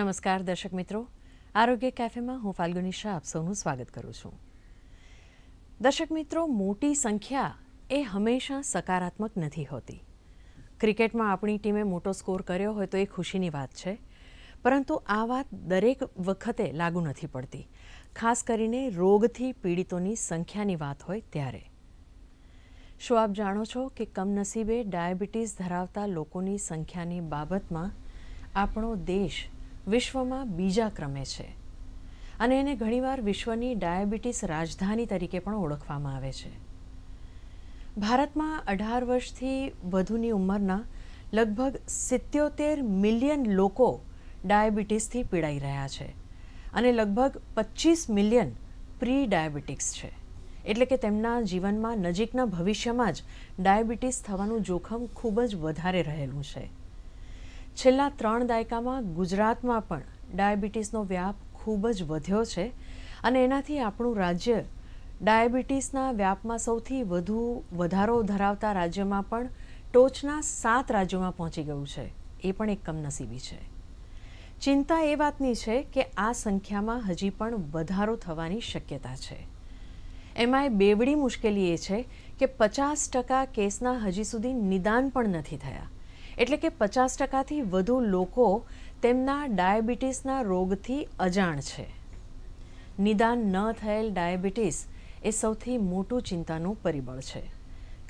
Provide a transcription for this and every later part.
નમસ્કાર દર્શક મિત્રો. આરોગ્ય કેફેમાં હું ફાલ્ગુની શાહ આપ સૌનું સ્વાગત કરું છું. દર્શક મિત્રો, મોટી સંખ્યા એ હંમેશા સકારાત્મક નથી હોતી. ક્રિકેટમાં આપણી ટીમે મોટો સ્કોર કર્યો હોય તો એ ખુશીની વાત છે. પરંતુ આ વાત દરેક વખતે લાગુ નથી પડતી. ખાસ કરીને રોગથી પીડિતોની સંખ્યાની વાત હોય ત્યારે. શું આપ જાણો છો કે કમનસીબે ડાયાબિટીસ ધરાવતા લોકોની સંખ્યાની બાબતમાં આપણો દેશ વિશ્વમાં બીજા ક્રમે છે. અને એને ઘણીવાર વિશ્વની ડાયાબિટીસ રાજધાની તરીકે પણ ઓળખવામાં આવે છે. ભારતમાં અઢાર વર્ષથી વધુની ઉંમરના લગભગ સિત્યોતેર મિલિયન લોકો ડાયાબિટીસથી પીડાઈ રહ્યા છે અને લગભગ પચીસ મિલિયન પ્રી ડાયાબિટીક્સ છે. એટલે કે તેમના જીવનમાં નજીકના ભવિષ્યમાં જ ડાયાબિટીસ થવાનું જોખમ ખૂબ જ વધારે રહેલું છે. છેલ્લા ત્રણ દાયકામાં ગુજરાતમાં પણ ડાયાબિટીસનો વ્યાપ ખૂબ જ વધ્યો છે અને એનાથી આપણું રાજ્ય ડાયાબિટીસના વ્યાપમાં સૌથી વધુ વધારો ધરાવતા રાજ્યમાં પણ ટોચના સાત રાજ્યોમાં પહોંચી ગયું છે. એ પણ એક કમનસીબી છે. ચિંતા એ વાતની છે કે આ સંખ્યામાં હજી પણ વધારો થવાની શક્યતા છે. એમાંય બેવડી મુશ્કેલી એ છે કે પચાસ ટકા કેસના હજી સુધી નિદાન પણ નથી થયા. એટલે કે પચાસ ટકાથી વધુ લોકો તેમના ડાયાબિટીસના રોગથી અજાણ છે. નિદાન ન થયેલ ડાયાબિટીસ એ સૌથી મોટું ચિંતાનું પરિબળ છે.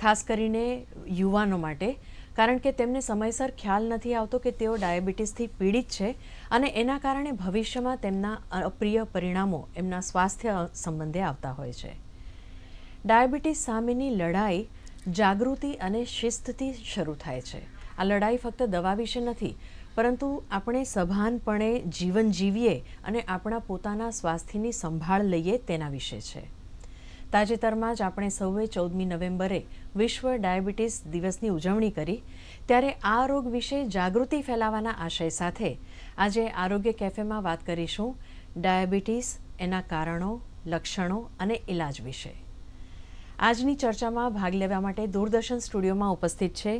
ખાસ કરીને યુવાનો માટે, કારણ કે તેમને સમયસર ખ્યાલ નથી આવતો કે તેઓ ડાયાબિટીસથી પીડિત છે અને એના કારણે ભવિષ્યમાં તેમના અપ્રિય પરિણામો એમના સ્વાસ્થ્ય સંબંધે આવતા હોય છે. ડાયાબિટીસ સામેની લડાઈ જાગૃતિ અને શિસ્તથી શરૂ થાય છે. આ લડાઈ ફક્ત દવા વિશે નથી, પરંતુ આપણે સભાનપણે જીવન જીવીએ અને આપણા પોતાના સ્વાસ્થ્યની સંભાળ લઈએ તેના વિશે છે. તાજેતરમાં જ આપણે સૌએ ચૌદમી નવેમ્બરે વિશ્વ ડાયાબિટીસ દિવસની ઉજવણી કરી, ત્યારે આ રોગ વિશે જાગૃતિ ફેલાવવાના આશય સાથે આજે આરોગ્ય કેફેમાં વાત કરીશું ડાયાબિટીસ, એના કારણો, લક્ષણો અને ઇલાજ વિશે. આજની ચર્ચામાં ભાગ લેવા માટે દૂરદર્શન સ્ટુડિયોમાં ઉપસ્થિત છે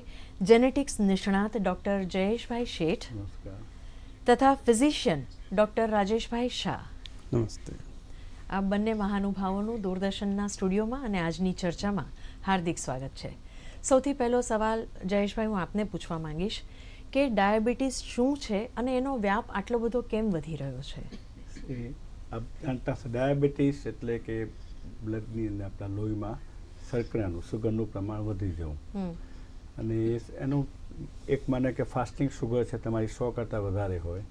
જેનેટિક્સ નિષ્ણાત ડૉક્ટર જયેશભાઈ શેઠ તથા ફિઝિશિયન ડૉક્ટર રાજેશભાઈ શાહ. નમસ્તે. આ બંને મહાનુભાવોનું દૂરદર્શનના સ્ટુડિયોમાં અને આજની ચર્ચામાં હાર્દિક સ્વાગત છે. સૌથી પહેલો સવાલ જયેશભાઈ હું આપને પૂછવા માંગીશ કે ડાયાબિટીસ શું છે અને એનો વ્યાપ આટલો બધો કેમ વધી રહ્યો છે? આપ જાણતા ડાયાબિટીસ એટલે કે બ્લડની અંદર આપણા લોહીમાં શર્કરાનું સુગરનું પ્રમાણ વધી જવું. અને એનું એક માને કે ફાસ્ટિંગ સુગર છે તમારી સો કરતાં વધારે હોય.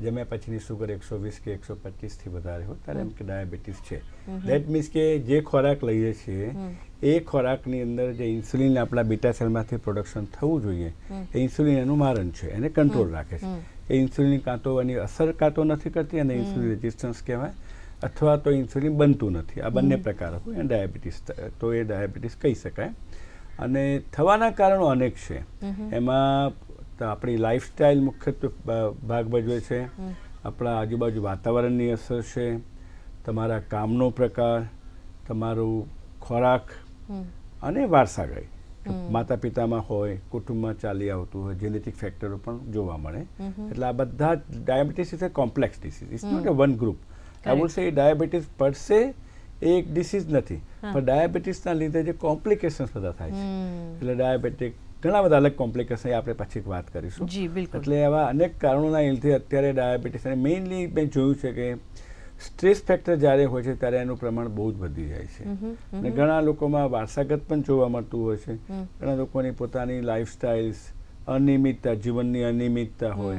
જમ્યા પછીની સુગર એકસો વીસ કે એકસો પચીસથી વધારે હોય ત્યારે એમ કે ડાયાબિટીસ છે. દેટ મીન્સ કે જે ખોરાક લઈએ છીએ એ ખોરાકની અંદર જે ઇન્સ્યુલિન આપણા બીટા સેલમાંથી પ્રોડક્શન થવું જોઈએ એ ઇન્સ્યુલિન એનું મારણ છે એને કંટ્રોલ રાખે છે. એ ઇન્સ્યુલિન કાં તો એની અસર કાં તો નથી કરતી અને ઇન્સ્યુલિન રેઝિસ્ટન્સ કહેવાય. અથવા તો ઇન્સ્યુલિન બનતું નથી. આ બંને પ્રકાર હોય અને ડાયાબિટીસ તો એ ડાયાબિટીસ કહી શકાય. અને થવાના કારણો અનેક છે. એમાં આપણી લાઇફસ્ટાઇલ મુખ્યત્વે ભાગ ભજવે છે. આપણા આજુબાજુ વાતાવરણની અસર છે. તમારા કામનો પ્રકાર તમારું ખોરાક અને વારસાગરી માતા પિતામાં હોય કુટુંબમાં ચાલી આવતું હોય જેનેટિક ફેક્ટરો પણ જોવા મળે. એટલે આ બધા diabetes is a complex disease it's not a one group I. Would say diabetes per se disease નથી. પણ ડાયાબિટીસના લીધે જે કોમ્પ્લિકેશન્સ બધા થાય છે. એટલે ડાયાબિટીક ઘણા બધા અલગ કોમ્પ્લિકેશન આપણે પછી વાત કરીશું. એટલે એવા અનેક કારણોના લીધે અત્યારે ડાયાબિટીસ અને મેઇનલી મેં જોયું છે કે સ્ટ્રેસ ફેક્ટર જ્યારે હોય છે ત્યારે એનું પ્રમાણ બહુ જ વધી જાય છે. અને ઘણા લોકોમાં વારસાગત પણ જોવા મળતું હોય છે. ઘણા લોકોની પોતાની લાઈફસ્ટાઈલ્સ અનિયમિતતા જીવનની અનિયમિતતા હોય.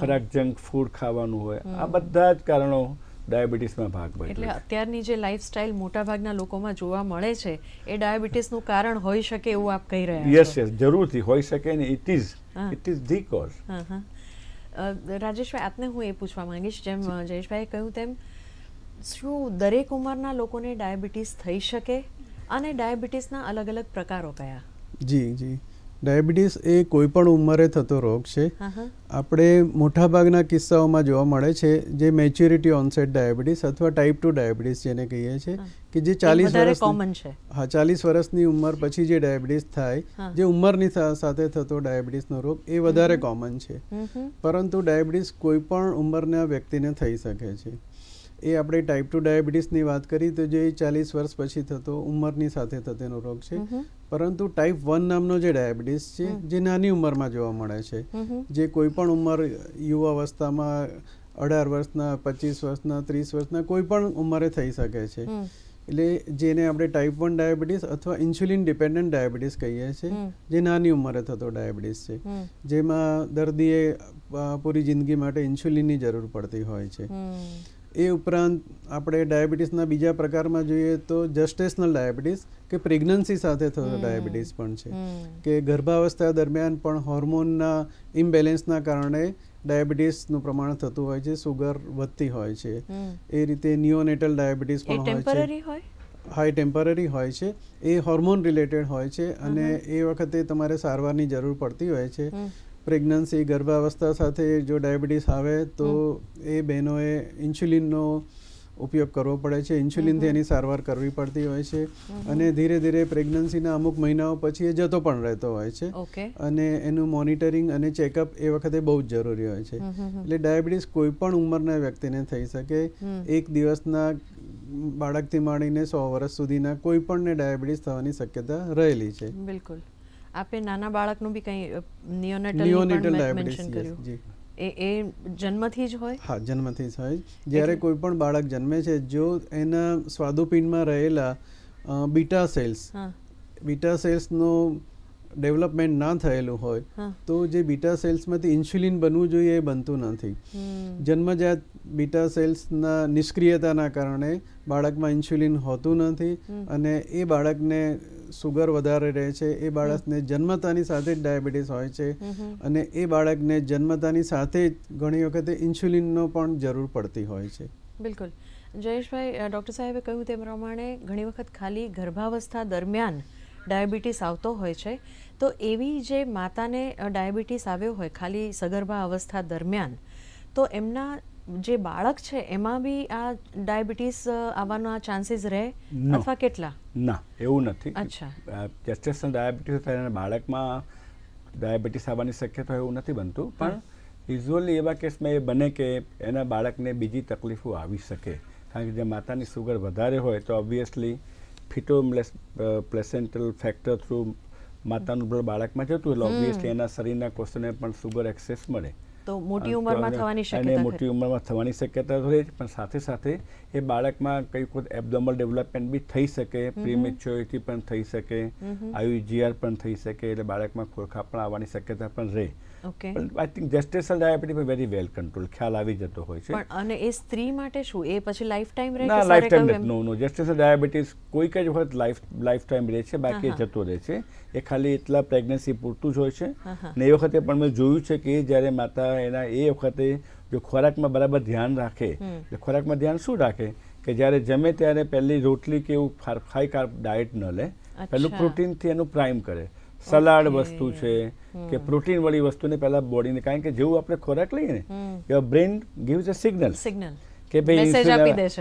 ખોરાક જંક ફૂડ ખાવાનું હોય આ બધા જ કારણો ડાયાબિટીસમાં ભાગ ભજવે એટલે અત્યારની જે લાઈફસ્ટાઈલ મોટાભાગના લોકોમાં જોવા મળે છે એ ડાયાબિટીસનું કારણ હોઈ શકે એવું આપ કહી રહ્યા યસ છો? યસ જરૂરથી હોઈ શકે ને ઇટ ઇઝ હા. ઇટ ઇઝ ધી કોઝ હા, હા. રાજેશભાઈ આપને હું એ પૂછવા માંગીશ જેમ જયેશભાઈએ કહ્યું તેમ શું દરેક ઉંમરના લોકોને ડાયાબિટીસ થઈ શકે? અને ડાયાબિટીસના અલગ અલગ પ્રકારો કયા? જી જી. ડાયાબિટીસ એ કોઈ પણ ઉંમરે થતો રોગ છે. આપણે મોટા મોટાભાગના કિસ્સાઓમાં જોવા મળે છે જે મેચ્યોરિટી ઓનસેટ ડાયાબિટીસ અથવા ટાઈપ ટુ ડાયાબિટીસ જેને કહીએ છીએ કે જે ચાલીસ વર્ષ હા ચાલીસ વર્ષની ઉંમર પછી જે ડાયાબિટીસ થાય જે ઉંમરની સાથે થતો ડાયાબિટીસનો રોગ એ વધારે કોમન છે. પરંતુ ડાયાબિટીસ કોઈ પણ ઉંમરના વ્યક્તિને થઈ શકે છે. એ આપણે ટાઈપ ટુ ડાયાબિટીસની વાત કરી તો જે ચાલીસ વર્ષ પછી થતો ઉંમરની સાથે થતેનો રોગ છે. પરંતુ ટાઈપ વન નામનો જે ડાયાબિટીસ છે જે નાની ઉંમરમાં જોવા મળે છે. જે કોઈ પણ ઉંમર યુવાવસ્થામાં અઢાર વર્ષના પચીસ વર્ષના ત્રીસ વર્ષના કોઈ પણ ઉંમરે થઈ શકે છે. એટલે જેને આપણે ટાઈપ વન ડાયાબિટીસ અથવા ઇન્સ્યુલિન ડિપેન્ડન્ટ ડાયાબિટીસ કહીએ છીએ જે નાની ઉંમરે થતો ડાયાબિટીસ છે. જેમાં દર્દીએ પૂરી જિંદગી માટે ઇન્સ્યુલિનની જરૂર પડતી હોય છે. એ ઉપરાંત આપણે ડાયાબિટીસના બીજા પ્રકારમાં જોઈએ તો જસ્ટેશનલ ડાયાબિટીસ કે પ્રેગ્નન્સી સાથે થતો ડાયાબિટીસ પણ છે. કે ગર્ભાવસ્થા દરમિયાન પણ હોર્મોનના ઇમ્બેલેન્સના કારણે ડાયાબિટીસનું પ્રમાણ થતું હોય છે સુગર વધતી હોય છે. એ રીતે નિયોનેટલ ડાયાબિટીસ પણ હોય છે. હાઈ ટેમ્પરરી હોય છે. એ હોર્મોન રિલેટેડ હોય છે અને એ વખતે તમારે સારવારની જરૂર પડતી હોય છે. પ્રેગ્નન્સી ગર્ભાવસ્થા સાથે જો ડાયાબિટીસ આવે તો એ બહેનોએ ઇન્સ્યુલિનનો ઉપયોગ કરવો પડે છે. ઇન્સ્યુલિનથી એની સારવાર કરવી પડતી હોય છે. અને ધીરે ધીરે પ્રેગ્નન્સીના અમુક મહિનાઓ પછી એ જતો પણ રહેતો હોય છે. અને એનું મોનિટરિંગ અને ચેકઅપ એ વખતે બહુ જ જરૂરી હોય છે. એટલે ડાયાબિટીસ કોઈ પણ ઉંમરના વ્યક્તિને થઈ શકે. એક દિવસના બાળકથી માંડીને સો વર્ષ સુધીના કોઈ પણને ડાયાબિટીસ થવાની શક્યતા રહેલી છે. બિલકુલ. આપે નાના બાળકનું બી કંઈ નિયોનેટલ મેન્શન કર્યું. એ એ જન્મથી જ હોય? હા જન્મથી થાય જ્યારે કોઈ પણ બાળક જન્મે છે જો એના સ્વાદુપિંડમાં રહેલા બીટા સેલ્સ બીટા સેલ્સનો ડેવલપમેન્ટ ના થયેલું હોય તો જે બીટા સેલ્સમાંથી ઇન્સ્યુલિન બનવું જોઈએ એ બનતું નથી. જન્મજાત બીટા સેલ્સના નિષ્ક્રિયતાના કારણે બાળકમાં ઇન્સ્યુલિન હોતું નથી અને એ બાળકને સુગર વધારે રહે છે એ બાળકને જન્મતાની સાથે જ ડાયાબિટીસ હોય છે અને એ બાળકને જન્મતાની સાથે જ ઘણી વખતે ઇન્સ્યુલિનનો પણ જરૂર પડતી હોય છે. બિલકુલ. જયેશભાઈ ડૉક્ટર સાહેબે કહ્યું તે પ્રમાણે ઘણી વખત ખાલી ગર્ભાવસ્થા દરમિયાન ડાયાબિટીસ આવતો હોય છે. તો એવી જે માતાને ડાયાબિટીસ આવ્યો હોય ખાલી સગર્ભા અવસ્થા દરમિયાન તો એમના જે બાળક છે એમાં બી આ ડાયાબિટીસ આવવાના ચાન્સીસ રહે. અથવા કેટલા? ના એવું નથી. અચ્છા. જેસ્ટેશન ડાયાબિટીસ થાય બાળકમાં ડાયાબિટીસ આવવાની શક્યતા એવું નથી બનતું. પણ યુઝ્યુઅલી એવા કેસમાં એ બને કે એના બાળકને બીજી તકલીફો આવી શકે. કારણ કે જે માતાની સુગર વધારે હોય તો obviously feto placental factor through માતાનું બ્લડ બાળકમાં જતું એટલે ઓબ્વિયસલી એના શરીરના કોષોને પણ સુગર એક્સેસ મળે. તો મોટી ઉંમરમાં અને- થવાની અને શક્યતા મોટી ખરી. ઉંમરમાં થવાની શક્યતા રહે જ પણ સાથે સાથે એ બાળકમાં કઈ કોઈ એબડોમલ ડેવલપમેન્ટ બી થઈ શકે પ્રીમેચ્યોરિટી પણ થઈ શકે આયુજીઆર પણ થઈ શકે એટલે બાળકમાં ખોરખા પણ આવવાની શક્યતા પણ રહે. પણ I think gestational diabetes very well control ખ્યાલ આવી જતો હોય છે અને એ સ્ત્રી માટે શું એ પછી લાઈફ ટાઈમ રહે ના લાઈફ ટાઈમ નો નો જેસ્ટેશનલ ડાયાબિટીસ કોઈક જ વખત લાઈફ લાઈફ ટાઈમ રહે છે બાકી. જતો રહે છે એ ખાલી એટલા પ્રેગ્નન્સી પૂરતું જ હોય છે. ને એ વખતે પણ મેં જોયું છે કે જ્યારે માતા એના એ વખતે જો ખોરાકમાં બરાબર ધ્યાન રાખે એટલે ખોરાકમાં ધ્યાન શું રાખે કે જ્યારે જમે ત્યારે પહેલી રોટલી કે એવું હાઈ કાર્બ ડાયટ ન લે પહેલું પ્રોટીનથી એનું પ્રાઇમ કરે સલાડ વસ્તુ છે કે પ્રોટીન વાળી વસ્તુને પહેલા બોડીને કારણ કે જેવું આપણે ખોરાક લઈએ ને your brain gives a signal signal કે ભાઈ.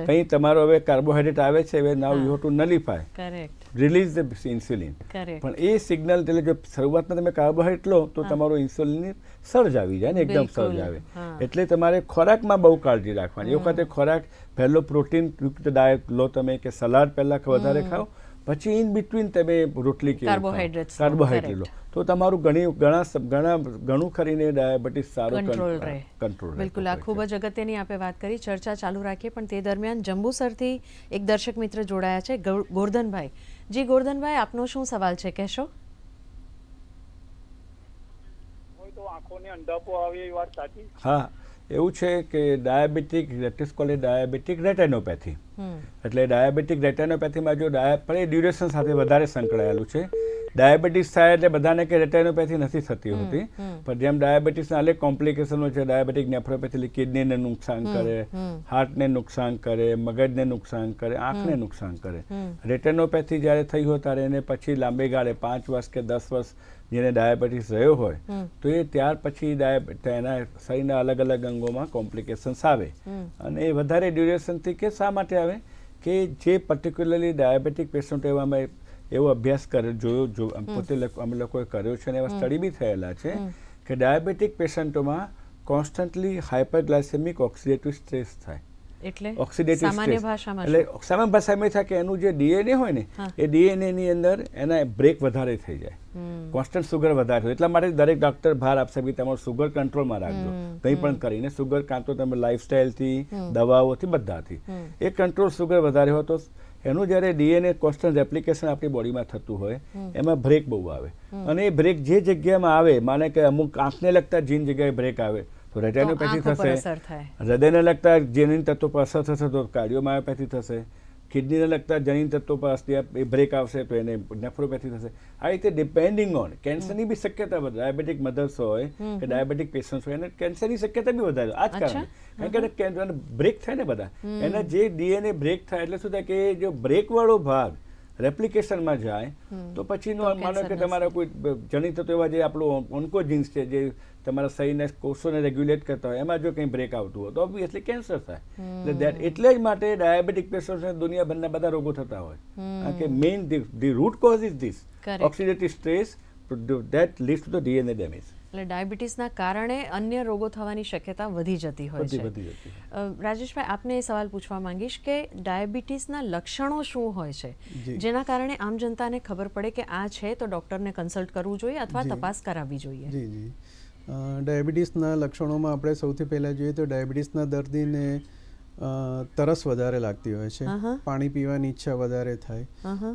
ભાઈ તમારો હવે કાર્બોહાઈડ્રેટ આવે છે હવે now you have to nullify correct release the insulin correct પણ એ સિગ્નલ એટલે જો શરૂઆતમાં તમે કાર્બોહાઈડ્રેટ લો તો તમારો ઇન્સ્યુલિન સર્જ આવી જાય ને એકદમ સર્જ આવે. એટલે તમારે ખોરાકમાં બહુ કાળજી રાખવાની. એ વખતે ખોરાક પહેલો પ્રોટીન યુક્ત ડાયટ લો તમે કે સલાડ પહેલા વધારે ખાઓ પછી ઇન બિટવીન તમે રોટલી કે લો, કાર્બોહાઈડ્રેટ લો. તો તમારું ઘણી ઘણા ઘણા ઘણું ખરીને ડાયાબિટીસ સારું કંટ્રોલ રહે. કંટ્રોલ બિલકુલ આ ખૂબ જ અગત્યની આપણે વાત કરી. ચર્ચા ચાલુ રાખીએ પણ તે દરમિયાન જંબુસરથી એક દર્શક મિત્ર જોડાયા છે ગોર્ધનભાઈ. જી ગોરધનભાઈ આપનો શું સવાલ છે? કહેશો? હોય તો આંખોને અંધાપો આવે એ વાત સાચી? હા. એવું છે કે diabetic let is diabetic retinopathy. એટલે ડાયાબિટીક રેટેનોપેથીમાં જો ડાયા પણ એ ડ્યુરેશન સાથે વધારે સંકળાયેલું છે. ડાયાબિટીસ થાય એટલે બધાને કે રેટેનોપેથી નથી થતી હોતી. પણ જેમ ડાયાબિટીસના અનેક કોમ્પ્લિકેશનો છે ડાયાબિટીક નેફ્રોપેથી કિડનીને નુકસાન કરે હાર્ટને નુકસાન કરે મગજને નુકસાન કરે આંખને નુકસાન કરે. રેટેનોપેથી જ્યારે થઈ હોય ત્યારે એને પછી લાંબે ગાળે પાંચ વર્ષ કે દસ વર્ષ જેને ડાયાબિટીસ રહ્યો હોય તો એ ત્યાર પછી એના શરીરના અલગ અલગ અંગોમાં કોમ્પ્લિકેશન્સ આવે. અને એ વધારે ડ્યુરેશનથી કે શા માટે આવે? કે જે પર્ટિક્યુલરલી ડાયાબિટીક પેશન્ટ એવામાં એવો અભ્યાસ કરે જોયો જો પોતે અમે લોકોએ કર્યો છે અને એવા સ્ટડી બી થયેલા છે કે ડાયાબિટીક પેશન્ટોમાં કોન્સ્ટન્ટલી હાઇપરગ્લાયસેમિક ઓક્સિડેટિવ સ્ટ્રેસ થાય. એટલે ઓક્સિડેટિવ સામાન્ય ભાષામાં એટલે સામાન્ય ભાષામાં એ થાય કે એનું જે ડીએનએ હોય ને એ ડીએનએ ની અંદર એના બ્રેક વધારે થઈ જાય. કોન્સ્ટન્ટ સુગર વધારે થાય એટલા માટે દરેક ડોક્ટર ભાર આપશે કે તમારું સુગર કંટ્રોલમાં રાખજો. કંઈ પણ કરીને સુગર કાં તો તમે લાઇફસ્ટાઇલથી દવાઓથી બધાથી. એ કંટ્રોલ સુગર વધારે હોય તો એનું જ્યારે ડીએનએ કોન્સ્ટન્ટ રેપ્લિકેશન આપણી બોડીમાં થતું હોય એમાં બ્રેક બહુ આવે. અને એ બ્રેક જે જગ્યામાં આવે માને કે અમુક આંખને લગતા જીન જગ્યાએ બ્રેક આવે તો રેટેનોપેથી થશે. હૃદયને લગતા જનીન તત્વો પર અસર થશે તો કાર્ડિયોમાયોપેથી થશે. કિડનીને લગતા જનીન તત્વો પર એ બ્રેક આવશે તો એને નેફ્રોપેથી થશે. આ રીતે ડિપેન્ડિંગ ઓન કેન્સરની બી શક્યતા વધારે ડાયાબિટીક મધર્સ હોય કે ડાયાબિટીક પેશન્ટ હોય એને કેન્સરની શક્યતા બી વધારે. આ જ. કારણે કારણ કે બ્રેક થાય ને બધા. એના જે ડીએનએ બ્રેક થાય એટલે શું થાય કે જો બ્રેક વાળો ભાગ રેપ્લિકેશનમાં જાય તો પછીનો માનો કે તમારા કોઈ જનિત તો એવા જે આપણું ઓન્કોજીન્સ છે જે તમારા શરીરના કોષોને રેગ્યુલેટ કરતા હોય એમાં જો કંઈ બ્રેક આવતું હોય તો ઓબ્વિયસલી કેન્સર થાય. એટલે દેટ એટલે જ માટે ડાયાબિટીક પેશન્ટ્સને દુનિયાભરના બધા રોગો થતા હોય. કારણ કે main the root cause is this. Oxidative stress that leads to the DNA damage એટલે ડાયાબિટીસના કારણે અન્ય રોગો થવાની શક્યતા વધી જતી હોય છે. રાજેશભાઈ આપને એ સવાલ પૂછવા માંગીશ કે ડાયાબિટીસના લક્ષણો શું હોય છે? જેના કારણે આમ જનતાને ખબર પડે કે આ છે તો ડૉક્ટરને કન્સલ્ટ કરવું જોઈએ અથવા તપાસ કરાવવી જોઈએ. જી જી. ડાયાબિટીસના લક્ષણોમાં આપણે સૌથી પહેલાં જોઈએ તો ડાયાબિટીસના દર્દીને તરસ વધારે લાગતી હોય છે. પાણી પીવાની ઈચ્છા વધારે થાય.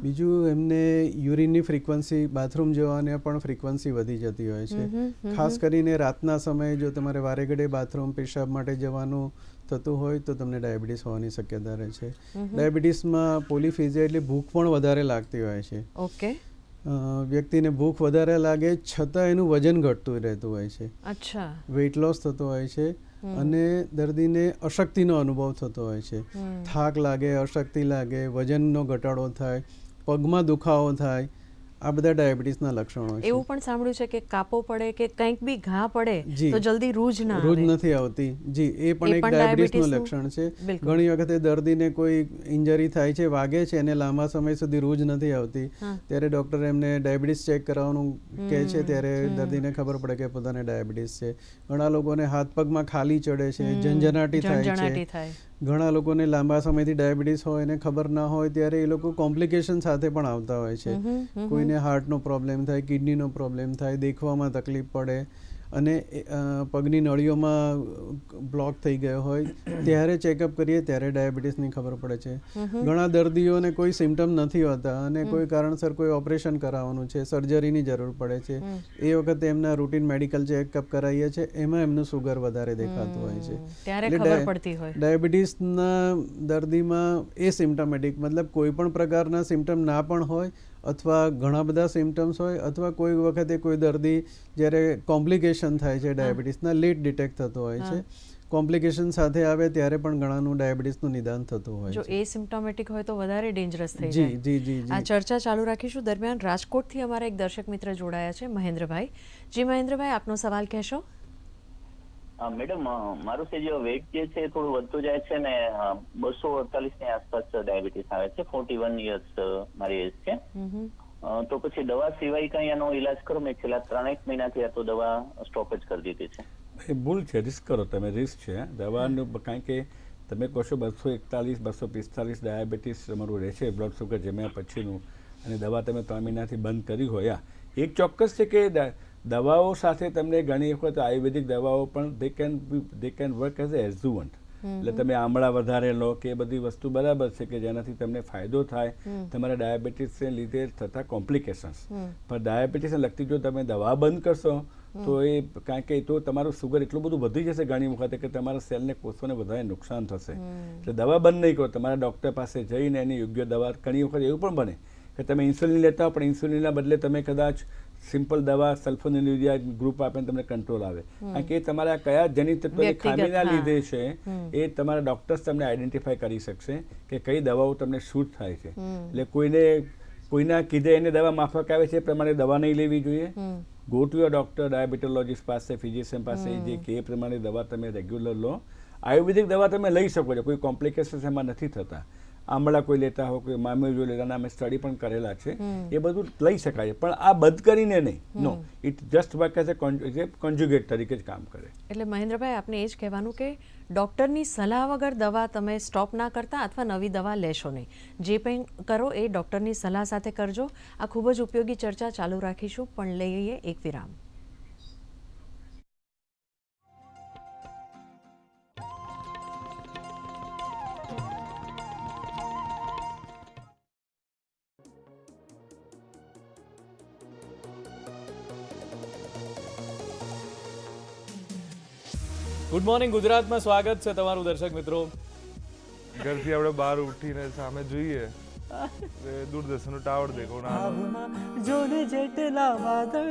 બીજું એમને યુરિનની ફ્રીક્વન્સી બાથરૂમ જવાની પણ ફ્રીક્વન્સી વધી જતી હોય છે. ખાસ કરીને રાતના સમયે જો તમારે વારેઘડે બાથરૂમ પેશાબ માટે જવાનું થતું હોય તો તમને ડાયાબિટીસ હોવાની શક્યતા રહે છે. ડાયાબિટીસમાં પોલીફીઝિયા એટલે ભૂખ પણ વધારે લાગતી હોય છે. ઓકે. વ્યક્તિને ભૂખ વધારે લાગે છતાં એનું વજન ઘટતું રહેતું હોય છે. અચ્છા. વેઇટ લોસ થતો હોય છે. અને દર્દીને અશક્તિનો અનુભવ થતો હોય છે. થાક લાગે અશક્તિ લાગે વજનનો ઘટાડો થાય પગમાં દુખાવો થાય આ બધા ડાયાબિટીસના લક્ષણો છે. એવું પણ સાંભળ્યું છે કે કાપો પડે કે કંઈક બી ઘા પડે તો જલ્દી રૂજ ના રૂજ નથી આવતી. જી એ પણ એક ડાયાબિટીસનું? લક્ષણ છે. ઘણી વખતે દર્દીને કોઈ ઇન્જરી થાય છે વાગે છે અને લાંબા સમય સુધી રૂજ નથી આવતી. ત્યારે ડોક્ટર એમને ડાયાબિટીસ ચેક કરાવવાનું કહે છે ત્યારે દર્દીને ખબર પડે કે પોતાને ડાયાબિટીસ છે. ઘણા લોકોને હાથ પગમાં ખાલી ચડે છે ઝંઝનાટી થાય છે. થાય. ઘણા લોકોને લાંબા સમયથી ડાયાબિટીસ હોય અને ખબર ના હોય ત્યારે એ લોકો કોમ્પ્લિકેશન સાથે પણ આવતા હોય છે. કોઈને હાર્ટનો પ્રોબ્લેમ થાય કિડનીનો પ્રોબ્લેમ થાય દેખવામાં તકલીફ પડે અને પગની નળીઓમાં બ્લોક થઈ ગયો હોય ત્યારે ચેકઅપ કરીએ ત્યારે ડાયાબિટીસની ખબર પડે છે. ઘણા દર્દીઓને કોઈ સિમ્ટમ નથી હોતા અને કોઈ કારણસર કોઈ ઓપરેશન કરાવવાનું છે સર્જરીની જરૂર પડે છે. એ વખતે એમના રૂટીન મેડિકલ ચેકઅપ કરાવીએ છીએ એમાં એમનું સુગર વધારે દેખાતું હોય છે. એટલે ડાયાબિટીસના દર્દીમાં એ સિમ્ટમેટિક મતલબ કોઈ પણ પ્રકારના સિમ્ટમ ના પણ હોય અથવા ઘણા બધા સિમ્ટમ્સ હોય અથવા કોઈ વખતે કોઈ દર્દી જ્યારે કોમ્પ્લિકેશન થાય છે ડાયાબિટીસના લેટ ડિટેક્ટ થતો હોય છે. કોમ્પ્લિકેશન સાથે આવે ત્યારે પણ ઘણાનું ડાયાબિટીસનું નિદાન થતું હોય જો એ સિમ્ટોમેટિક હોય તો વધારે ડેન્જરસ થઈ જી જાય. જી જી. આ ચર્ચા ચાલુ રાખીશું. દરમિયાન રાજકોટથી અમારા એક દર્શક મિત્ર જોડાયા છે મહેન્દ્રભાઈ. જી મહેન્દ્રભાઈ આપનો સવાલ કહેશો? મેડમ મારું જે વેટ જે છે થોડું વધતું જાય છે ને બસો અડતાલીસની આસપાસ ડાયાબિટીસ આવે છે ફોર્ટી વન યર્સ મારી એજ છે. તો પછી દવા સિવાય કઈ આનો ઈલાજ કરો? મેં છેલ્લા ત્રણેક મહિનાથી આ તો દવા સ્ટોપ જ કરી દીધી છે. એ ભૂલ છે રિસ્ક કરો તમે રિસ્ક છે. દવાનું કારણ કે તમે કહો છો બસો એકતાલીસ બસો પિસ્તાલીસ ડાયાબિટીસ તમારું રહેશે બ્લડ સુગર જમ્યા પછીનું અને દવા તમે ત્રણ મહિનાથી બંધ કરી હોય. એક ચોક્કસ છે કે દવાઓ સાથે તમને ઘણી વખત આયુર્વેદિક દવાઓ પણ they can they can work as a adjuvant એટલે તમે આમળા વધારે લો કે એ બધી વસ્તુ બરાબર છે કે જેનાથી તમને ફાયદો થાય તમારા ડાયાબિટીસને લીધે થતા કોમ્પ્લિકેશન્સ. પણ ડાયાબિટીસને લગતી જો તમે દવા બંધ કરશો તો એ કારણ કે તો તમારું સુગર એટલું બધું વધી જશે ઘણી વખતે કે તમારા સેલને કોષોને વધારે નુકસાન થશે. એટલે દવા બંધ નહીં કરો તમારા ડૉક્ટર પાસે જઈને એની યોગ્ય દવા ઘણી વખત એવું પણ બને કે તમે ઇન્સ્યુલિન લેતા હો પણ ઇન્સ્યુલિનના બદલે તમે કદાચ સિમ્પલ દવા સલ્ફોનિલિયા ગ્રુપ આપે તમને કંટ્રોલ આવે. કારણ કે તમારા કયા જનિત તત્વની ખામીના લીધે છે એ તમારા ડોક્ટર્સ તમને આઈડેન્ટિફાઈ કરી શકશે કે કઈ દવાઓ તમને શૂટ થાય છે. એટલે કોઈને કોઈના કીધે એને દવા માફક આવે છે એ પ્રમાણે દવા નહીં લેવી જોઈએ. Go to your doctor diabetologist પાસે ફિઝિશિયન પાસે જે કે પ્રમાણે દવા તમે રેગ્યુલર લો. આયુર્વેદિક દવા તમે લઈ શકો છો કોઈ કોમ્પ્લિકેશન્સ એમાં નથી થતા. આંબળા કોઈ લેતા હોય કોઈ મામેલ જો લેતા અમે સ્ટડી પણ કરેલા છે. એ બધું લઈ શકાય પણ આ બંધ કરીને નહીં no it just work as a conjugate તરીકે જ કામ કરે. એટલે મહેન્દ્રભાઈ આપને એ જ કહેવાનું કે ડૉક્ટરની સલાહ વગર દવા તમે સ્ટોપ ના કરતા અથવા નવી દવા લેશો નહીં. જે કંઈ કરો એ ડૉક્ટરની સલાહ સાથે કરજો. આ ખૂબ જ ઉપયોગી ચર્ચા ચાલુ રાખીશું પણ લઈએ એક વિરામ. ગુડ મોર્નિંગ ગુજરાતમાં સ્વાગત છે તમારું દર્શક મિત્રો. ઘરથી આપણે બહાર ઉઠીને સામે જોઈએ. દૂરદર્શનનો ટાવર દેખો ના જોને જેટલા વાદળ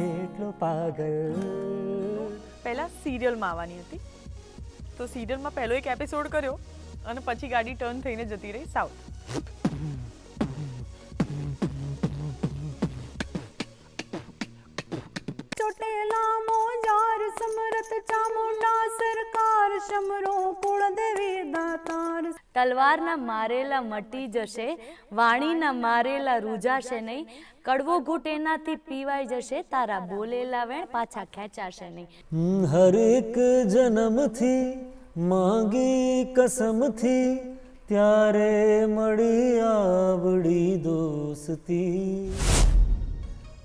એટલો પાગલ. પહેલા સિરિયલમાં આવવાની હતી. તો સિરિયલમાં પહેલો એક એપિસોડ કર્યો અને પછી ગાડી ટર્ન થઈને જતી રહી સાઉથ તલવારના મારેલા મટી જશે વાણીના મારેલા રૂજાશે નહીં કડવો ઘૂંટ એનાથી પીવાઈ જશે તારા બોલેલા વેણ પાછા ખેંચાશે નહીં. હરેક જન્મથી માંગી કસમથી ત્યારે મળી આવડી દોસ્તી.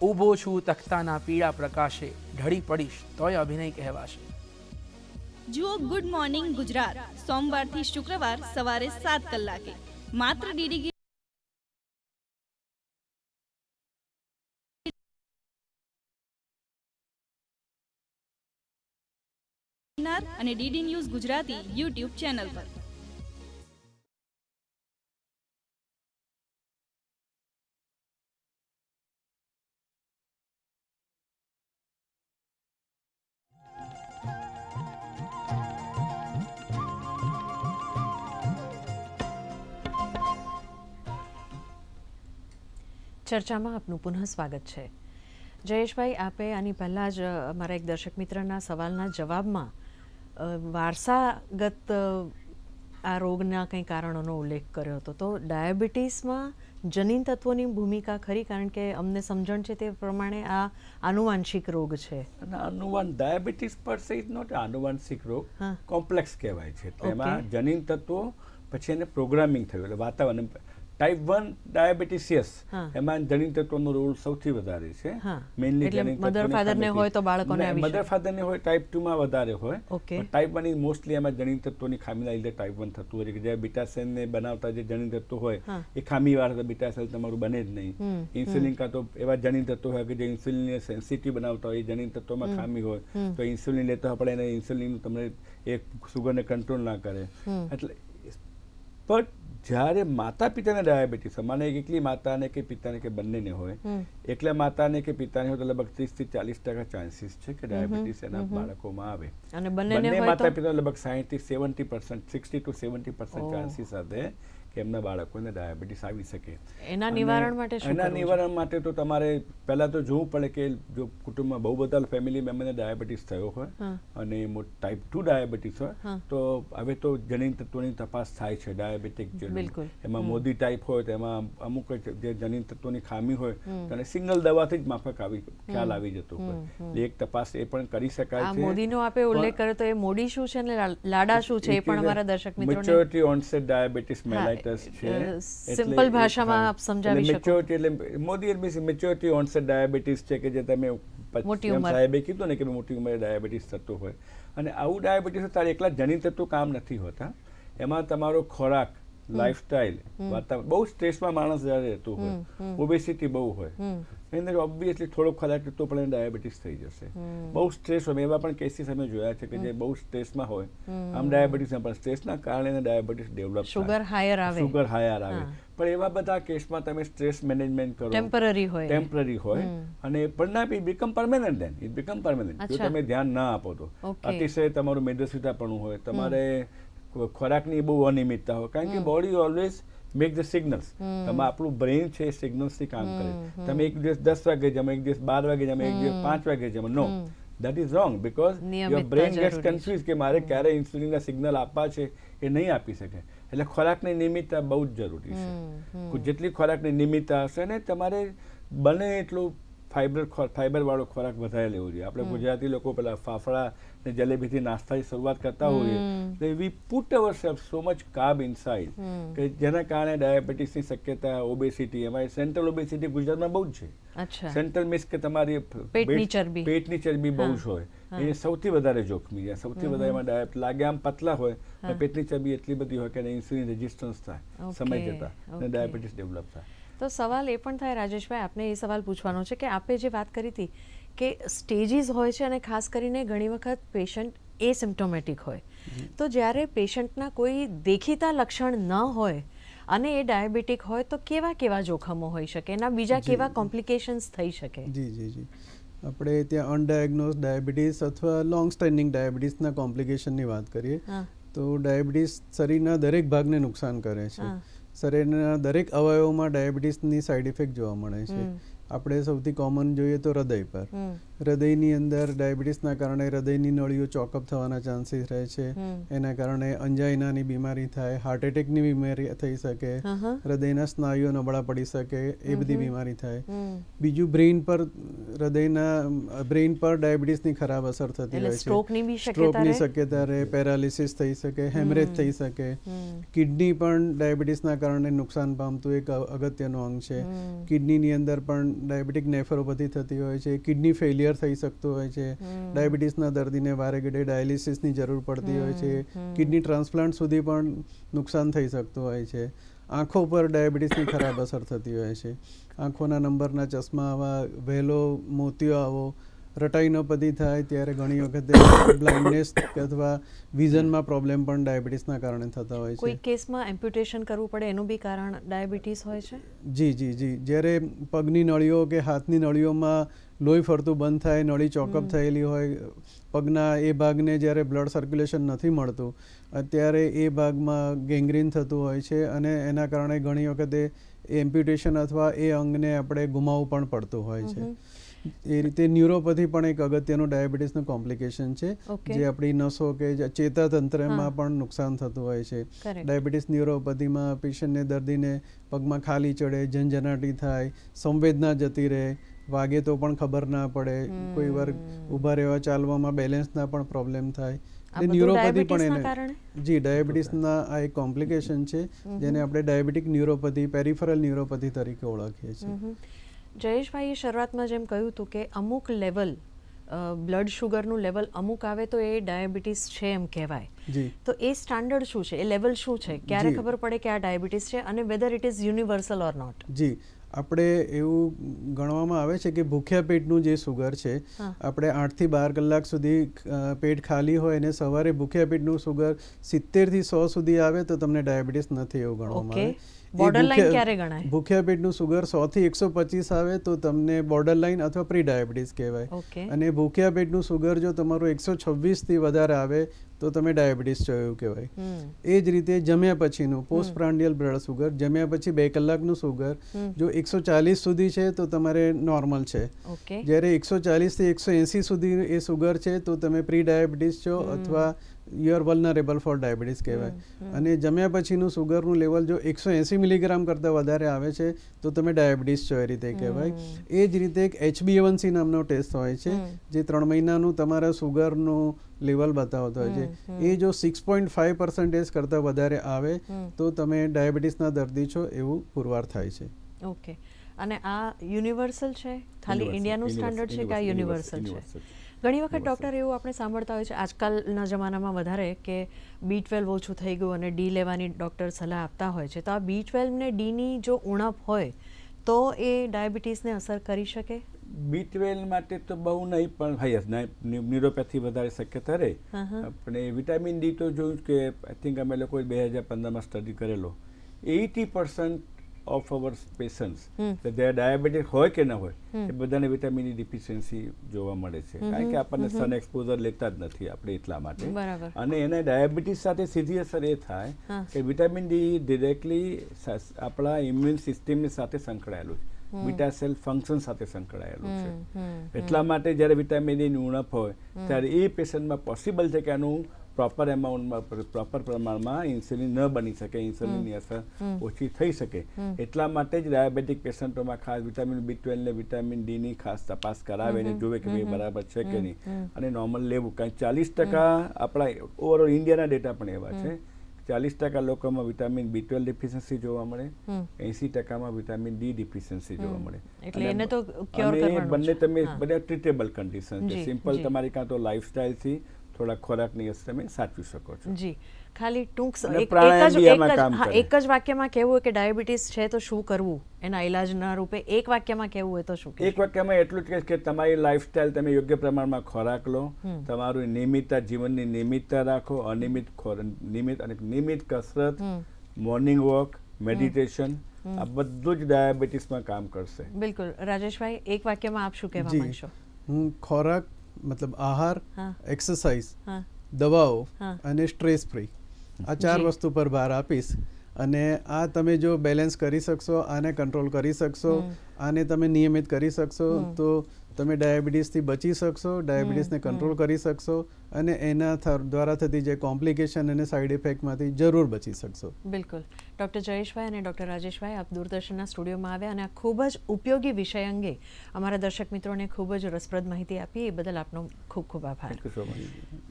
ઊભો છું તખ્તાના પીળા પ્રકાશે ઢળી પડીશ તોય અભિનય કહેવાશે. જુઓ, ગુડ મોર્નિંગ ગુજરાત. સોમવારથી શુક્રવાર સવારે સાત કલાકે. માત્ર ડીડી અને DD news Gujarati YouTube channel પર. ચર્ચામાં આપનું પુનઃ સ્વાગત છે. જયેશભાઈ આપે આની પહેલાં જ મારા એક દર્શક મિત્રના સવાલના જવાબમાં વારસાગત આ રોગના કંઈ કારણોનો ઉલ્લેખ કર્યો હતો. તો ડાયાબિટીસમાં જનીન તત્વોની ભૂમિકા ખરી? કારણ કે અમને સમજણ છે તે પ્રમાણે આ આનુવાંશિક રોગ છે. અને અનુવાન ડાયાબિટીસ પર સે ઇઝ નોટ આનુવાંશિક રોગ. કોમ્પ્લેક્સ કહેવાય છે. એમાં જનીન તત્વો પછી એને પ્રોગ્રામિંગ થયું. એટલે વાતાવરણ ટાઈપ વન ડાયાબિટીસિયસ એમાં જનીન તત્વનો રોલ સૌથી વધારે છે. મેઇનલી એટલે mother father ને હોય તો બાળકોને મધર ફાધરને હોય ટાઈપ ટુ માં વધારે હોય. ટાઈપ વન મોસ્ટલી એમાં જનીન તત્વોની ખામીના લીધે ટાઈપ વન થતું હોય. છે કે જે બીટા ને બનાવતા જે જનીન તત્વો હોય એ ખામી વાળા બીટા સેલ તમારું બને જ નહીં. ઇન્સ્યુલિન કાં તો એવા જનીન તત્વો હોય કે જે ઇન્સ્યુલિન સેન્સિટિવ બનાવતા હોય એ જનીન તત્વોમાં ખામી હોય તો ઇન્સ્યુલિન લેતા આપણે પણ એને ઇન્સ્યુલિન તમને એ સુગરને કંટ્રોલ ના કરે. એટલે પણ જ્યારે માતા પિતાને ડાયાબિટીસ માને એકલી માતાને કે પિતાને કે બંનેને હોય એટલે માતાને કે પિતાને હોય તો લગભગ ત્રીસથી ચાલીસ ટકા ચાન્સીસ છે કે ડાયાબિટીસ એના બાળકોમાં આવે. અને બંને માતા પિતા લગભગ સાહીઠથી seventy percent sixty to seventy percent. Chances સાથે કે એમના બાળકોને ડાયાબિટીસ આવી શકે. એના નિવારણ માટે એના નિવારણ માટે તો તમારે પહેલાં તો જોવું પડે કે જો કુટુંબમાં બહુ બધા ફેમિલી મેમ્બરને ડાયાબિટીસ થયો હોય અને ટાઈપ ટુ ડાયાબિટીસ હોય તો હવે તો જનીન તત્વોની તપાસ થાય છે ડાયાબિટીક. એમાં મોદી ટાઈપ હોય તો એમાં અમુક જે જનીન તત્વોની ખામી હોય તો એને સિંગલ દવાથી જ માફક આવી ખ્યાલ આવી જતો હોય. એક તપાસ એ પણ કરી શકાય છે. મોદીનો આપે ઉલ્લેખ કર્યો તો એ મોડી શું છે અને લાડા શું છે એ પણ અમારા દર્શક મિત્રોને મેચ્યોરિટી ઓનસેટ ડાયાબિટીસ હા, મેલાઇટસ છે સિમ્પલ ભાષામાં. આપ સમજાવી શકો. મેચ્યોરિટી એટલે MODY means maturity onset diabetes છે કે જે તમે પચ- મોટી ઉંમર. સાહેબે કીધું ને કે મોટી ઉંમરે ડાયાબિટીસ થતું હોય અને આવું ડાયાબિટીસ તારે એકલા જનીન થતું કામ નથી હોતા એમાં તમારો ખોરાક લાઈફસ્ટાઈલ વાતાવરણ. બહુ સ્ટ્રેસમાં માણસ જ્યારે રહેતો હોય ઓબેસિટી બહુ હોય એની ઓબ્વિયસલી થોડોક ખોરાક તો પણ ડાયાબિટીસ થઈ જશે. બહુ સ્ટ્રેસ હોય. એવા પણ કેસીસ અમે જોયા છે કે જે બહુ સ્ટ્રેસમાં હોય આમ ડાયાબિટીસ પણ સ્ટ્રેસના કારણે ડાયાબિટીસ ડેવલપ સુગર હાયર આવે. સુગર હાયર આવે. પણ એવા બધા કેસમાં તમે સ્ટ્રેસ મેનેજમેન્ટ કરો. ટેમ્પરરી હોય. ટેમ્પરરી હોય. અને પણ ના be become permanent then it become permanent જો તમે ધ્યાન ના આપો તો. અતિશય તમારું મેદસ્વીતાપણું હોય. તમારે ખોરાકની બહુ અનિયમિતતા હોય. કારણ કે body always make the signals તમે આપણું બ્રેઇન છે એ સિગ્નલ્સથી કામ કરે. તમે એક દિવસ દસ વાગે જમો એક દિવસ બાર વાગે જમો એક દિવસ પાંચ વાગે જમો. No that is wrong because your brain gets confuse કે મારે ક્યારે ઇન્સ્યુલિનના સિગ્નલ આપવા છે એ નહીં આપી શકે. એટલે ખોરાકની નિયમિતતા બહુ જ જરૂરી છે. જેટલી ખોરાકની નિયમિતતા હશે ને તમારે બને એટલું ફાઈબર ફાઈબર વાળો ખોરાક વધારે લેવો જોઈએ. આપણે ગુજરાતી લોકો પેલા ફાફડા ને જલેબીથી નાસ્તાની શરૂઆત કરતા હોઈએ તો we put ourself so much carb inside કે જેના કારણે ડાયાબિટીસની શક્યતા ઓબેસિટી એમાં સેન્ટ્રલ ઓબેસિટી ગુજરાતમાં બહુ જ છે. સેન્ટ્રલ મીન્સ કે તમારી પેટની ચરબી. પેટની ચરબી બહુ જ હોય. એ સૌથી વધારે જોખમી છે. સૌથી વધારે એમાં ડાયટ લાગે આમ પતલા હોય અને પેટની ચરબી એટલી બધી હોય કે ઇન્સ્યુલિન રેઝિસ્ટન્સ થાય સમય જતા અને ડાયાબિટીસ ડેવલપ થાય. તો સવાલ એ પણ થાય રાજેશભાઈ આપને એ સવાલ પૂછવાનો છે કે આપે જે વાત કરી હતી કે સ્ટેજીસ હોય છે અને ખાસ કરીને ઘણી વખત પેશન્ટ એ એસિમ્પ્ટોમેટિક હોય. તો જ્યારે પેશન્ટના કોઈ દેખીતા લક્ષણ ન હોય અને એ ડાયાબિટીક હોય તો કેવા કેવા જોખમો હોઈ શકે? એના બીજા કેવા કોમ્પ્લિકેશન્સ થઈ શકે? જી જી જી. આપણે ત્યાં અનડાયગ્નોઝ ડાયાબિટીસ અથવા લોંગ સ્ટેન્ડિંગ ડાયાબિટીસના કોમ્પ્લિકેશનની વાત કરીએ તો ડાયાબિટીસ શરીરના દરેક ભાગને નુકસાન કરે છે. શરીરના દરેક અવયવોમાં ડાયાબિટીસની સાઈડ ઇફેક્ટ જોવા મળે છે. આપણે સૌથી કોમન જોઈએ તો હૃદય પર. હૃદયની અંદર ડાયાબિટીસના કારણે હૃદયની નળીઓ ચોકઅપ થવાના ચાન્સીસ રહે છે. એના કારણે અંજાઇનાની બીમારી થાય હાર્ટ એટેકની બીમારી થઈ શકે. હૃદયના સ્નાયુઓ નબળા પડી શકે એ બધી બીમારી થાય. બીજું બ્રેઇન પર હૃદયના બ્રેઇન પર ડાયાબિટીસની ખરાબ અસર થતી હોય છે. સ્ટ્રોકની શક્યતા રહે? પેરાલિસિસ થઈ શકે હેમરેજ થઈ શકે. કિડની પણ ડાયાબિટીસના કારણે નુકસાન પામતું એક અગત્યનું અંગ છે. કિડનીની અંદર પણ ડાયાબિટીક નેફરોપથી થતી હોય છે. કિડની ફેલિયર થઈ શકતો હોય છે. ડાયાબિટીસના દર્દીને વારે ઘડે ડાયાલિસિસની જરૂર પડતી હોય છે. કિડની ટ્રાન્સપ્લાન્ટ સુધી પણ નુકસાન થઈ શકતું હોય છે. આંખો પર ડાયાબિટીસની ખરાબ અસર થતી હોય છે. આંખોના નંબરના ચશ્મા આવા વહેલો મોતિયો આવો રટાઈનોપથી થાય ત્યારે ઘણી વખતે બ્લાઇન્ડનેસ અથવા વિઝનમાં પ્રોબ્લેમ પણ ડાયાબિટીસના કારણે થતા હોય છે. કોઈ કેસમાં એમ્પ્યુટેશન કરવું પડે એનું બી કારણ ડાયાબિટીસ હોય છે? જી જી જી. જ્યારે પગની નળીઓ કે હાથની નળીઓમાં લોહી ફરતું બંધ થાય નળી ચોકઅપ થયેલી હોય પગના એ ભાગને જ્યારે બ્લડ સર્ક્યુલેશન નથી મળતું અત્યારે એ ભાગમાં ગેંગ્રીન થતું હોય છે અને એના કારણે ઘણી વખતે એમ્પ્યુટેશન અથવા એ અંગને આપણે ગુમાવવું પણ પડતું હોય છે. એ રીતે ન્યુરોપથી પણ એક અગત્યનું ડાયાબિટીસનું કોમ્પ્લિકેશન છે જે આપણી નસો કે ચેતાતંત્રમાં પણ નુકસાન થતું હોય છે. ડાયાબિટીસ ન્યુરોપથીમાં પેશન્ટને દર્દીને પગમાં ખાલી ચડે ઝંઝનાટી થાય સંવેદના જતી રહે વાગે તો પણ ખબર ના પડે. કોઈ વાર ઊભા રહેવા ચાલવામાં બેલેન્સના પણ પ્રોબ્લેમ થાય. ન્યુરોપથી પણ એને જી ડાયાબિટીસના આ એક કોમ્પ્લિકેશન છે જેને આપણે ડાયાબિટીક ન્યુરોપથી પેરિફરલ ન્યુરોપથી તરીકે ઓળખીએ છીએ. જયેશભાઈએ શરૂઆતમાં જેમ કહ્યું હતું કે અમુક લેવલ બ્લડ શુગરનું લેવલ અમુક આવે તો એ ડાયાબિટીસ છે એમ કહેવાય. તો એ સ્ટાન્ડર્ડ શું છે? એ લેવલ શું છે? ક્યારે ખબર પડે કે આ ડાયાબિટીસ છે અને whether it is universal or not જી. આપણે એવું ગણવામાં આવે છે કે ભૂખ્યા પેટનું જે સુગર છે આપણે આઠથી બાર કલાક સુધી પેટ ખાલી હોય અને સવારે ભૂખ્યા પેટનું સુગર સિત્તેરથી સો સુધી આવે તો તમને ડાયાબિટીસ નથી એવું ગણવામાં આવે. Borderline ભૂખ્યા- ક્યારે ગણાય? ભૂખ્યા પેટનું સુગર સો થી એકસો પચીસ આવે તો તમને બોર્ડર લાઈન અથવા પ્રી ડાયાબિટીસ કહેવાય અને ભૂખ્યા પેટનું સુગર જો તમારું એકસો થી વધારે આવે તો તમે ડાયાબિટીસ છો એવું કહેવાય. એ જ રીતે જમ્યા પછીનું પોસ્ટ પ્રાંડિયલ બ્લડ સુગર જમ્યા પછી બે કલાકનું સુગર જો એકસો ચાલીસ સુધી છે તો તમારે નોર્મલ છે. જ્યારે એકસો ચાલીસથી એકસો એંસી સુધી એ સુગર છે તો તમે પ્રી ડાયાબિટીસ છો અથવા you are vulnerable for diabetes કહેવાય. અને જમ્યા પછીનું સુગરનું લેવલ જો એકસો એંસી મિલીગ્રામ કરતાં વધારે આવે છે તો તમે ડાયાબિટીસ છો એ રીતે કહેવાય. એ જ રીતે એક એચબીએવનસી નામનો ટેસ્ટ હોય છે જે ત્રણ મહિનાનું તમારા સુગરનું લેવલ બતાવતો હોય છે. એ જો સિક્સ પોઈન્ટ ફાઇવ પર્સન્ટેજ કરતાં વધારે આવે તો તમે ડાયાબિટીસના દર્દી છો એવું પુરવાર થાય છે. ઓકે. અને આ યુનિવર્સલ છે? ખાલી ઇન્ડિયાનું સ્ટાન્ડર્ડ છે કે આ યુનિવર્સલ છે. ઘણી વખત ડૉક્ટર એવું આપણે સાંભળતા હોય છે આજકાલના જમાનામાં વધારે કે બી ટ્વેલ્વ ઓછું થઈ ગયું અને ડી લેવાની ડૉક્ટર સલાહ આપતા હોય છે. તો આ બી ટ્વેલ્વને ડીની જો ઉણપ હોય તો એ ડાયાબિટીસને અસર કરી શકે? બી ટ્વેલ્વ માટે તો બહુ નહીં પણ હાઈએસ્ટ ન્યુરોપેથી વધારે શક્યતા રહે. આપણે વિટામિન ડી તો જોયું કે આઈ થિંક અમે લોકોએ બે હજાર પંદરમાં સ્ટડી કરેલો. Eighty percent of our patients જે ડાયાબિટીસ હોય કે ન હોય એ બધાને વિટામિન ડી ડિફિશિયન્સી જોવા મળે છે. કારણ કે આપણને સન એક્સપોઝર લેતા જ નથી આપણે એટલા માટે. અને એને ડાયાબિટીસ સાથે સીધી અસર એ થાય કે વિટામિન ડી ડિરેક્ટલી આપણા ઇમ્યુન સિસ્ટમની સાથે સંકળાયેલું છે. બીટા સેલ ફંક્શન સાથે સંકળાયેલું છે. એટલા માટે જ્યારે વિટામિન ડીની ઉણપ હોય ત્યારે એ પેશન્ટમાં પોસિબલ છે કે આનું પ્રોપર એમાઉન્ટમાં પ્રોપર પ્રમાણમાં ઇન્સ્યુલિન ન બની શકે ઇન્સ્યુલિનની અસર ઓછી થઈ શકે. એટલા માટે જ ડાયાબિટીક પેશન્ટોમાં ખાસ વિટામિન બી ટ્વેલ્વ ને વિટામિન ડીની ખાસ તપાસ કરાવે જોવે કે ભાઈ બરાબર છે કે નહીં. અને નોર્મલ લેવું. કારણ ચાલીસ ટકા આપણા ઓવરઓલ ઇન્ડિયાના ડેટા પણ એવા છે. ચાલીસ ટકા લોકોમાં વિટામિન બી ટ્વેલ્વ ડિફિશિયન્સી જોવા મળે. એંસી ટકામાં વિટામિન ડી ડિફિશિયન્સી જોવા મળે. એટલે બંને તમે. બધા ટ્રીટેબલ કન્ડિશન છે. સિમ્પલ તમારી કાં તો લાઈફસ્ટાઈલથી થોડા ખોરાકની અસર તમે સાચવી શકો છો. જી. ખાલી ટૂંક એક- જ બી એક આમાં જ કામ હા, કરે. એક જ વાક્યમાં કહેવું હોય કે ડાયાબિટીસ છે તો શું કરવું? એના ઇલાજના રૂપે એક વાક્યમાં કહેવું હોય તો શું એક વાક્યમાં એટલું જ કે તમારી લાઈફસ્ટાઈલ તમે યોગ્ય પ્રમાણમાં ખોરાક લો તમારું નિયમિતતા જીવનની નિયમિતતા રાખો અનિયમિત નિયમિત અને નિયમિત કસરત મોર્નિંગ વોક મેડિટેશન આ બધું જ ડાયાબિટીસમાં કામ કરશે. બિલકુલ. રાજેશભાઈ એક વાક્યમાં આપ શું કહેવા માંગશો? હું ખોરાક મતલબ આહાર એક્સરસાઇઝ દવાઓ અને સ્ટ્રેસ ફ્રી આ ચાર વસ્તુ પર ભાર આપીશ. અને આ તમે જો બેલેન્સ કરી શકશો આને કંટ્રોલ કરી શકશો આને તમે નિયમિત કરી શકશો તો તમે ડાયાબિટીસથી બચી શકશો ડાયાબિટીસને કંટ્રોલ કરી શકશો અને એના દ્વારા થતી જે કોમ્પ્લિકેશન અને સાઈડ ઇફેક્ટમાંથી જરૂર બચી શકશો. બિલકુલ. ડૉક્ટર જયેશભાઈ અને ડૉક્ટર રાજેશભાઈ આપ દૂરદર્શનના સ્ટુડિયોમાં આવ્યા અને આ ખૂબ જ ઉપયોગી વિષય અંગે અમારા દર્શક મિત્રોને ખૂબ જ રસપ્રદ માહિતી આપી. એ બદલ આપનો ખૂબ ખૂબ આભાર.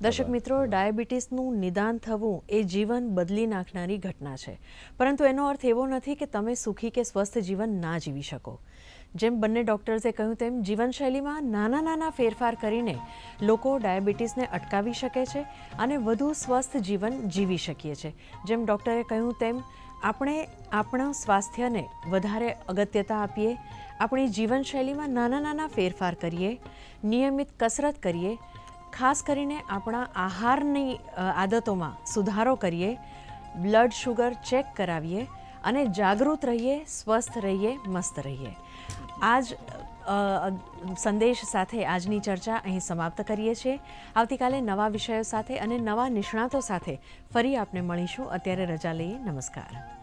દર્શક મિત્રો ડાયાબિટીસનું નિદાન થવું એ જીવન બદલી નાખનારી ઘટના છે. પરંતુ એનો અર્થ એવો નથી કે તમે સુખી કે સ્વસ્થ જીવન ના જીવી શકો. જેમ બંને ડૉક્ટર્સે કહ્યું તેમ જીવનશૈલીમાં નાના નાના ફેરફાર કરીને લોકો ડાયાબિટીસને અટકાવી શકે છે અને વધુ સ્વસ્થ જીવન જીવી શકીએ છીએ જેમ ડૉક્ટરે કહ્યું તેમ, આપણે આપણા સ્વાસ્થ્યને વધારે અગત્યતા આપીએ, આપણી જીવનશૈલીમાં નાના નાના ફેરફાર કરીએ, નિયમિત કસરત કરીએ, ખાસ કરીને આપણા આહારની આદતોમાં સુધારો કરીએ, બ્લડ શુગર ચેક કરાવીએ અને જાગૃત રહીએ, સ્વસ્થ રહીએ, મસ્ત રહીએ. આજ સંદેશ સાથે આજની ચર્ચા અહીં સમાપ્ત કરીએ છીએ. આવતીકાલે નવા વિષયો સાથે અને નવા નિષ્ણાતો સાથે ફરી આપને મળીશું. અત્યારે રજા લઈએ. નમસ્કાર.